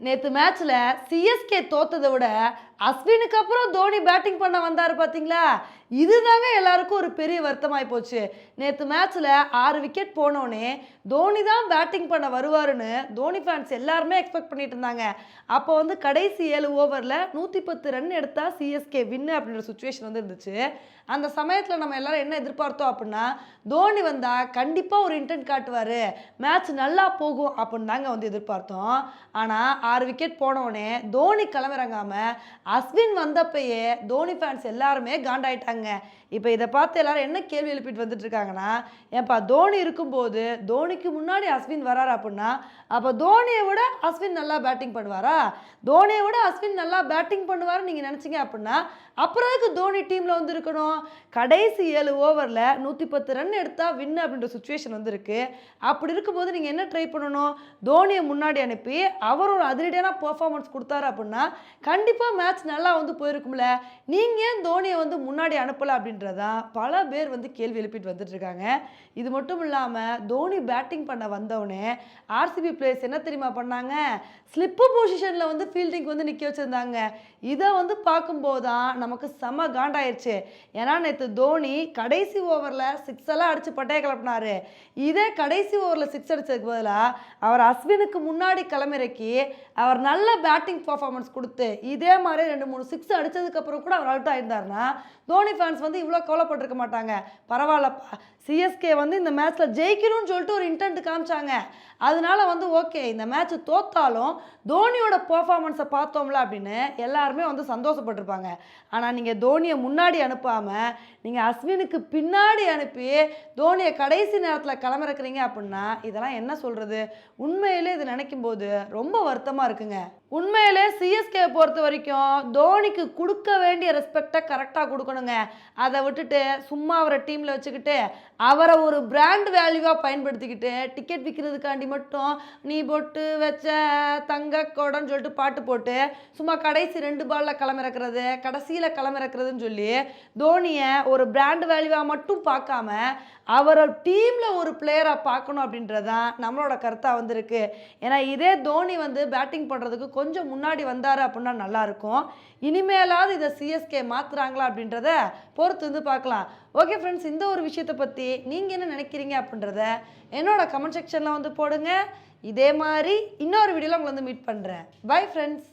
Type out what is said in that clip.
நேற்று மேட்ச்சில் சிஎஸ்கே தோத்ததை விட அஸ்வினுக்கு அப்புறம் தோனி பேட்டிங் பண்ண வந்தார் பார்த்தீங்களா இதுதாங்க எல்லாருக்கும் ஒரு பெரிய வருத்தமாகி போச்சு. நேற்று மேட்ச்சில் ஆறு விக்கெட் போனோடனே தோனி தான் பேட்டிங் பண்ண வருவாருன்னு தோனி ஃபேன்ஸ் எல்லாருமே எக்ஸ்பெக்ட் பண்ணிட்டு இருந்தாங்க. அப்போ வந்து கடைசி ஏழு ஓவரில் நூற்றி பத்து ரன் எடுத்தால் சிஎஸ்கே வின்னு அப்படின்ற சுச்சுவேஷன் வந்து இருந்துச்சு. அந்த சமயத்தில் நம்ம எல்லாரும் என்ன எதிர்பார்த்தோம் அப்படின்னா தோனி வந்தால் கண்டிப்பாக ஒரு இன்டென்ட் காட்டுவார். மேட்ச் நல்லா போகும் அப்படின்னு தாங்க வந்து எதிர்பார்த்தோம். ஆனால் ஆறு விக்கெட் போனோடனே தோனி கிளம்பிறங்காம அஸ்வின் வந்தப்பயே தோனி ஃபேன்ஸ் எல்லாருமே காண்டாயிட்டாங்க. இப்போ இதை பார்த்து எல்லாரும் என்ன கேள்வி எழுப்பிட்டு வந்துட்டு இருக்காங்கன்னா ஏன்பா தோனி இருக்கும்போது தோனிக்கு முன்னாடி அஸ்வின் வராரு அப்படின்னா அப்போ தோனியை விட அஸ்வின் நல்லா பேட்டிங் பண்ணுவாரா? தோனியை விட அஸ்வின் நல்லா பேட்டிங் பண்ணுவாருன்னு நீங்கள் நினச்சிங்க அப்படின்னா அப்புறம் எதுக்கு தோனி டீமில் வந்து இருக்கணும் கடைசி ஏழு ஓவரில் நூற்றி பத்து ரன் எடுத்தால் வின் அப்படின்ற சுச்சுவேஷன் வந்து இருக்கு அப்படி இருக்கும்போது நீங்கள் என்ன ட்ரை பண்ணணும்? தோனியை முன்னாடி அனுப்பி அவர் ஒரு அதிரடியான பர்ஃபார்மன்ஸ் கொடுத்தாரு அப்படின்னா கண்டிப்பாக மேட்ச் நல்லா வந்து போயிருக்கும்ல நீங்கள் ஏன் தோனியை வந்து முன்னாடி அனுப்பலை அப்படின்றதான் பல பேர் வந்து கேள்வி எழுப்பிட்டு வந்துட்டு இருக்காங்க இது மட்டும் இல்லாமல் தோனி பேட்டிங் பண்ண வந்தவுடனே ஆர்சிபி பிளேயர்ஸ் என்ன தெரியுமா பண்ணாங்க? ஸ்லிப்பு பொசிஷனில் வந்து ஃபீல்டிங் வந்து நிற்க வச்சுருந்தாங்க. இதை வந்து பார்க்கும்போது தான் நமக்கு செம காண்டாயிருச்சு. ஏன்னா நேற்று தோனி கடைசி ஓவரில் சிக்ஸ் எல்லாம் அடித்து பட்டைய கிளப்பினாரு. இதே கடைசி ஓவரில் சிக்ஸ் அடித்ததுக்கு பதிலாக அவர் அஸ்வினுக்கு முன்னாடி கிளம்பிறக்கி அவர் நல்ல பேட்டிங் பர்ஃபார்மன்ஸ் கொடுத்து இதே மாதிரி ரெண்டு மூணு சிக்ஸ் அடித்ததுக்கப்புறம் கூட அவர் அவுட் ஆயிருந்தாருன்னா தோனி ஃபேன்ஸ் வந்து இவ்வளோ கவலைப்பட்டிருக்க மாட்டாங்க. பரவாயில்லப்பா. சிஎஸ்கே வந்து இந்த மேட்ச்சில் ஜெயிக்கணும்னு சொல்லிட்டு ஒரு இன்டென்ட் காமிச்சாங்க. அதனால வந்து ஓகே இந்த மேட்ச் தோத்தாலும் தோனியோட பர்ஃபாமன்ஸை பார்த்தோம்ல அப்படின்னு எல்லாருமே வந்து சந்தோஷப்பட்டிருப்பாங்க. ஆனால் நீங்கள் தோனியை முன்னாடி அனுப்பாமல் நீங்கள் அஸ்வினுக்கு பின்னாடி அனுப்பி தோனியை கடைசி நேரத்தில் கிளம்பிறக்குறீங்க அப்படின்னா இதெல்லாம் என்ன சொல்கிறது உண்மையிலே இது நினைக்கும் போது ரொம்ப வருத்தமாக இருக்குங்க. உண்மையிலே சிஎஸ்கே பொறுத்த வரைக்கும் தோனிக்கு கொடுக்க வேண்டிய ரெஸ்பெக்டை கரெக்டாக கொடுக்கணுங்க. அதை விட்டுட்டு சும்மா அவரை டீமில் வச்சுக்கிட்டு அவரை ஒரு பிராண்ட் வேல்யூவாக பயன்படுத்திக்கிட்டு டிக்கெட் விற்கிறதுக்காண்டி மட்டும் நீ போட்டு வச்ச தங்க கொடன்னு சொல்லிட்டு பாட்டு போட்டு சும்மா கடைசி ரெண்டு பாலில் களமிறக்கிறது கடைசியில் களமிறக்கிறதுன்னு சொல்லி தோனியை ஒரு பிராண்ட் வேல்யூவாக மட்டும் பார்க்காம அவரை டீமில் ஒரு பிளேயராக பார்க்கணும் அப்படின்றது தான் நம்மளோட கருத்தாக வந்திருக்கு. ஏன்னா இதே தோனி வந்து பேட்டிங் பண்ணுறதுக்கு கொஞ்சம் முன்னாடி வந்தார் அப்படின்னா நல்லாயிருக்கும் இனிமேலாவது இதை சிஎஸ்கே மாற்றுறாங்களா அப்படின்றத பொறுத்து வந்து பார்க்கலாம். ஓகே ஃப்ரெண்ட்ஸ் இந்த ஒரு விஷயத்தை பற்றி நீங்கள் என்ன நினைக்கிறீங்க அப்படின்றத என்னோட கமெண்ட் செக்ஷனில் வந்து போடுங்க. இதே மாதிரி இன்னொரு வீடியோவில் உங்களை வந்து மீட் பண்ணுறேன் பை ஃப்ரெண்ட்ஸ்